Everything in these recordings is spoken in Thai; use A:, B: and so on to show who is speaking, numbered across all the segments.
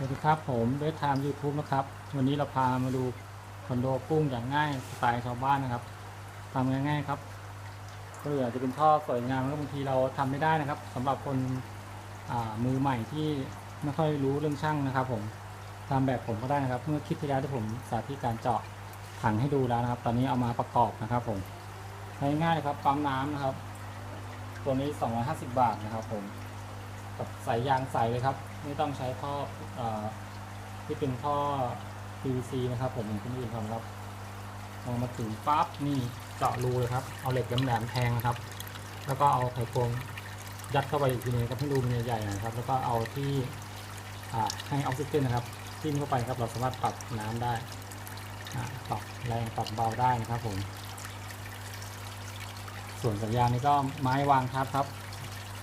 A: สวัสดีครับผมเบสไทม์ยูทูบนะครับ วันนี้เราพามาดูคอนโดกุ้งอย่างง่ายสไตล์ชาวบ้านนะครับทำง่ายๆครับก็อาจจะเป็นท่อสวยงามแล้วบางทีเราทำไม่ได้นะครับสำหรับคนมือใหม่ที่ไม่ค่อยรู้เรื่องช่างนะครับ ผมทำแบบผมก็ได้นะครับ เมื่อคลิปที่แล้วที่ผมสาธิตการเจาะถังให้ดูแล้วนะครับ ตอนนี้เอามาประกอบนะครับ ผมง่ายๆเลยครับปั๊มน้ำนะครับ ตัวนี้ 250 บาทนะครับ ผม กับสายยางใสเลยครับ ไม่ต้องใช้ท่ออที่เป็นท่อ PVC นะครับ ผมเหมือนคนอื่นทำครับพองมาถึงปั๊บนี่เจาะรูเลยครับ เอาเหล็กแหลมๆแทงครับ แล้วก็เอาไขควงยัดเข้าไปอีกทีนึงครับให้รูมันใหญ่ๆหนะครับ แล้วก็เอาที่ให้ออกซิเจนนะครับจิ้มเข้าไปครับ เราสามารถปรับน้ำได้ปรับแรงปรับเบาได้นะครับผม ส่วนสัญญาณนี้ก็ไม้วางทับครับ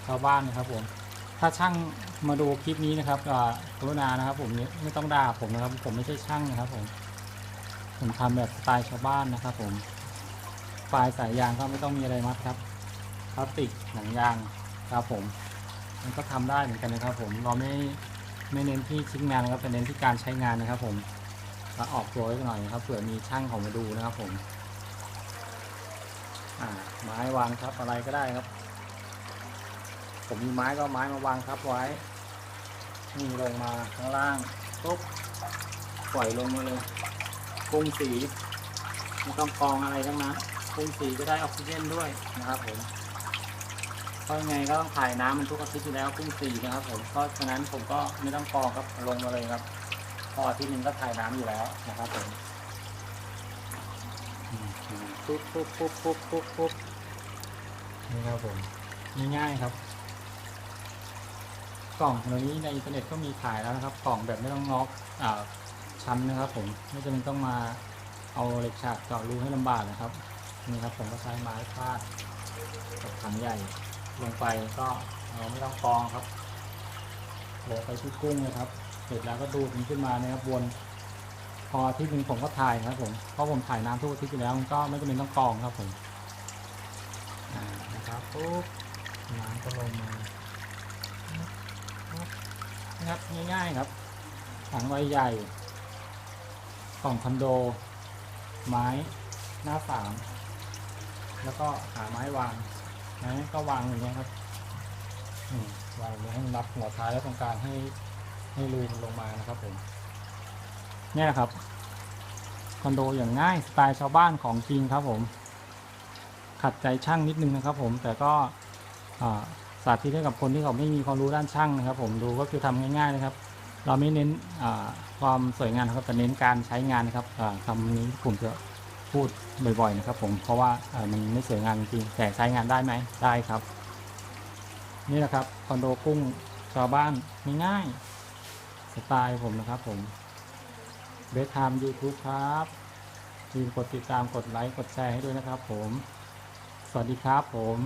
A: ชาวบ้านนะครับผม ถ้าช่างมาดูคลิปนี้นะครับกรุณานะครับ ผมไม่ต้องด่าผมนะครับ ผมไม่ใช่ช่างนะครับ ผม ผมทำแบบสไตล์ชาวบ้านนะครับ ผมปลายสายยางก็ไม่ต้องมีอะไรมัดครับพลาสติกหนังยางครับผม มันก็ทำได้เหมือนกันนะครับ ผมเราไม่ไม่เน้นที่ชิ้นงานนะครับแต่เน้นที่การใช้งานนะครับ ผมแล้วออกตัวไว้หน่อยนะครับเผื่อมีช่างเขามาดูนะครับ ผม อ่าไม้วางทับอะไรก็ได้ครับ ผมมีไม้ก็ไม้มาวางทับไว้ นี่ลงมาข้างล่างปุ๊บปล่อยลงมาเลยกุ้งสีไม่ต้องกรองอะไรทั้งนั้นกุ้งสีจะได้ออกซิเจนด้วยนะครับผมเพราะยังไงก็ต้องถ่ายน้ำมันทุกอาทิตย์อยู่แล้วกุ้งสีนะครับ ผมเพราะฉะนั้นผมก็ไม่ต้องกรองครับลงมาเลยครับ พออาทิตย์หนึงก็ถ่ายน้ำอยู่แล้วนะครับผมอืมอืมปุ๊บปุ๊บปุ๊บปุ๊บปุ๊บปุ๊บนี่ครับผมง่ายๆครับ กล่องเดี๋ยวนี้ในอินเทอร์เน็ตก็มีขายแล้วนะครับ กล่องแบบไม่ต้องงอกอชั้นนะครับ ผมไม่จำเป็นต้องมาเอาเหล็กฉากเจาะรูให้ลำบากนะครับนี่ครับผมก็ใช้ไม้พาดกับถังใหญ่ลงไปก็เราไม่ต้องกองครับลงไปที่กุ้งเลยครับ เสร็จแล้วก็ดูดมันขึ้นมานะครับวนพออาที่หนึ่งผมก็ถ่ายครับผมเพราะผมถ่ายน้ำทุกอาทิตย์อยู่แล้วมันก็ไม่จำเป็นต้องกองครับผมนะครับปุ๊บน้ำก็ลงมา ครับง่ายๆครับถังใบใหญ่กล่องคอนโด ไม้หน้าสามแล้วก็หาไม้วางนะก็วางอย่างเงี้ยครับวางอย่างเงี้ยให้มันรับหัวท้ายแล้วตรงกลางให้ให้รูมันลงมานะครับผมเนี่ยนะครับคอนโดอย่างง่ายสไตล์ชาวบ้านของจริงครับผม ขัดใจช่างนิดนึงนะครับผมแต่ก็อ่า สาธิตให้กับคนที่เขาไม่มีความรู้ด้านช่างนะครับ ผมดูก็คือทำง่ายๆนะครับ เราไม่เน้นความสวยงามนะครับแต่เน้นการใช้งานนะครับอ่าคำนี้ผมจะพูดบ่อยๆนะครับผมเพราะว่ามันไม่สวยงามจริงแต่ใช้งานได้ไหมได้ครับ นี่แหละครับคอนโดกุ้งชาวบ้านง่ายๆสไตล์ผมนะครับผมเบสไทม์ยูทูบครับอย่ากดติดตามกดไลค์กดแชร์ให้ด้วยนะครับผม สวัสดีครับผม